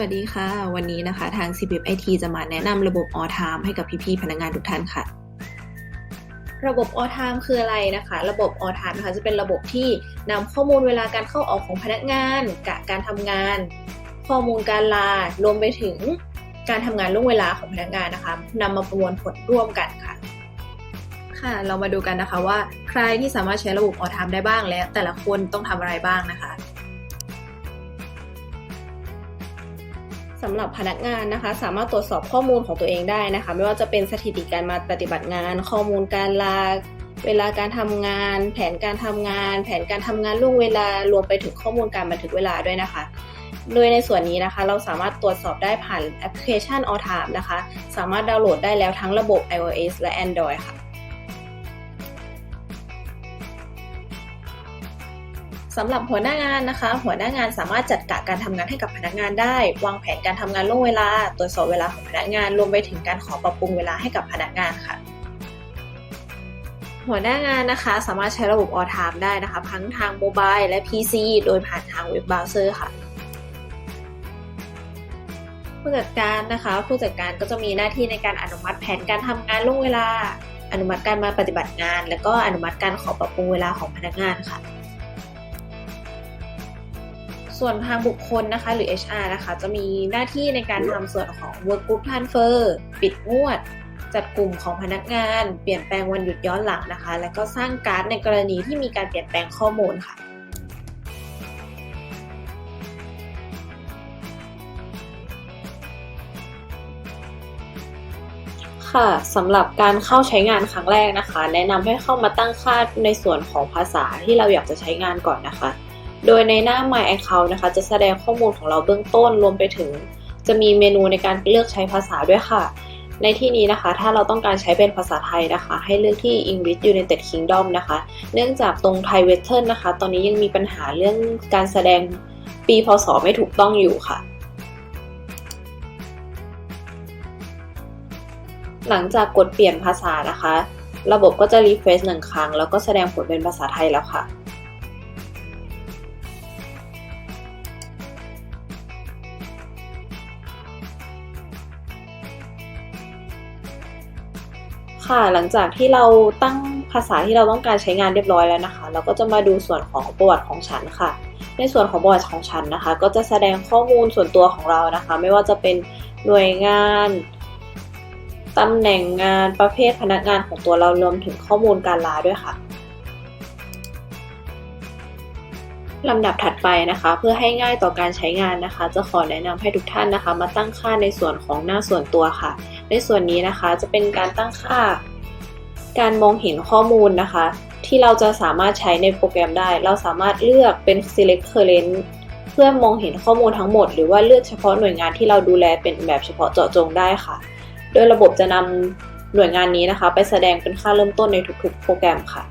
วัสดีค่ะ วันนี้นะคะทาง CBF IT จะมาแนะนำระบบ All Time ให้กับพี่ๆพนักงานทุกท่านค่ะ ระบบ All Time คืออะไรนะคะ ระบบ All Time นะคะจะเป็นระบบที่นำข้อมูลเวลาการเข้าออกของพนักงานกะการทำงาน ข้อมูลการลารวมไปถึงการทำงานล่วงเวลาของพนักงานนะคะนำมาประมวลผลร่วมกันค่ะค่ะ เรามาดูกันนะคะว่าใครที่สามารถใช้ระบบ All Time ได้บ้างและแต่ละคนต้องทำอะไรบ้างนะคะ สำหรับพนักงานนะคะ สามารถตรวจสอบข้อมูลของตัวเองได้นะคะ ไม่ว่าจะเป็นสถิติการมาปฏิบัติงาน ข้อมูลการลาเวลาการทำงาน แผนการทำงาน แผนการทำงานล่วงเวลารวมไปถึงข้อมูลการบันทึกเวลาด้วยนะคะ โดยในส่วนนี้นะคะ เราสามารถตรวจสอบได้ผ่านแอปพลิเคชัน All Time นะคะ สามารถดาวน์โหลดได้แล้วทั้งระบบ iOS และ Android ค่ะ สำหรับหัวหน้างานนะคะ หัวหน้างานสามารถจัดกะการทำงานให้กับพนักงานได้ วางแผนการทำงานล่วงเวลา ตรวจสอบเวลาของพนักงานรวมไปถึงการขอปรับปรุงเวลาให้กับพนักงานค่ะ หัวหน้างานนะคะ สามารถใช้ระบบ All Time ได้นะคะทั้งทางโมบายและ PC โดยผ่านทางเว็บเบราว์เซอร์ค่ะผู้จัดการนะคะ ผู้จัดการก็จะมีหน้าที่ในการอนุมัติแผนการทำงานล่วงเวลา อนุมัติการมาปฏิบัติงาน และก็อนุมัติการขอปรับปรุงเวลาของพนักงานค่ะ ส่วนทางบุคคลนะคะ หรือ HR นะคะ จะมีหน้าที่ในการทำส่วนของ work group transfer ปิดงวด จัดกลุ่มของพนักงาน เปลี่ยนแปลงวันหยุดย้อนหลังนะคะ และก็สร้างการ์ดในกรณีที่มีการเปลี่ยนแปลงข้อมูลค่ะค่ะสำหรับการเข้าใช้งานครั้งแรกนะคะ แนะนำให้เข้ามาตั้งค่าในส่วนของภาษาที่เราอยากจะใช้งานก่อนนะคะ โดยในหน้า My Account นะคะ จะแสดงข้อมูลของเราเบื้องต้นรวมไปถึง จะมีเมนูในการเลือกใช้ภาษาด้วยค่ะ ในที่นี้นะคะ ถ้าเราต้องการใช้เป็นภาษาไทยนะคะ ให้เลือกที่ English United Kingdom นะคะ เนื่องจากตรง Thai Western นะคะ ตอนนี้ยังมีปัญหาเรื่องการแสดงปีพศไม่ถูกต้องอยู่ค่ะหลังจากกดเปลี่ยนภาษานะคะ ระบบก็จะรีเฟรชหนึ่งครั้ง แล้วก็แสดงผลเป็นภาษาไทยแล้วค่ะ ค่ะหลังจากที่เราตั้งภาษาที่เราต้องการใช้งานเรียบร้อยแล้วนะคะ เราก็จะมาดูส่วนของประวัติของฉันค่ะ ในส่วนของประวัติของฉันนะคะ ก็จะแสดงข้อมูลส่วนตัวของเรานะคะ ไม่ว่าจะเป็นหน่วยงานตำแหน่งงานประเภทพนักงานของตัวเรารวมถึงข้อมูลการลาด้วยค่ะ ลำดับถัดไปนะคะ เพื่อให้ง่ายต่อการใช้งานนะคะ จะขอแนะนำให้ทุกท่านนะคะ มาตั้งค่าในส่วนของหน้าส่วนตัวค่ะ ในส่วนนี้นะคะจะเป็นการตั้งค่า การมองเห็นข้อมูลนะคะ ที่เราจะสามารถใช้ในโปรแกรมได้ เราสามารถเลือกเป็น select current เพื่อมองเห็นข้อมูลทั้งหมด หรือว่าเลือกเฉพาะหน่วยงานที่เราดูแลเป็นแบบเฉพาะเจาะจงได้ค่ะ โดยระบบจะนำหน่วยงานนี้นะคะ ไปแสดงเป็นค่าเริ่มต้นในทุกๆ โปรแกรมค่ะ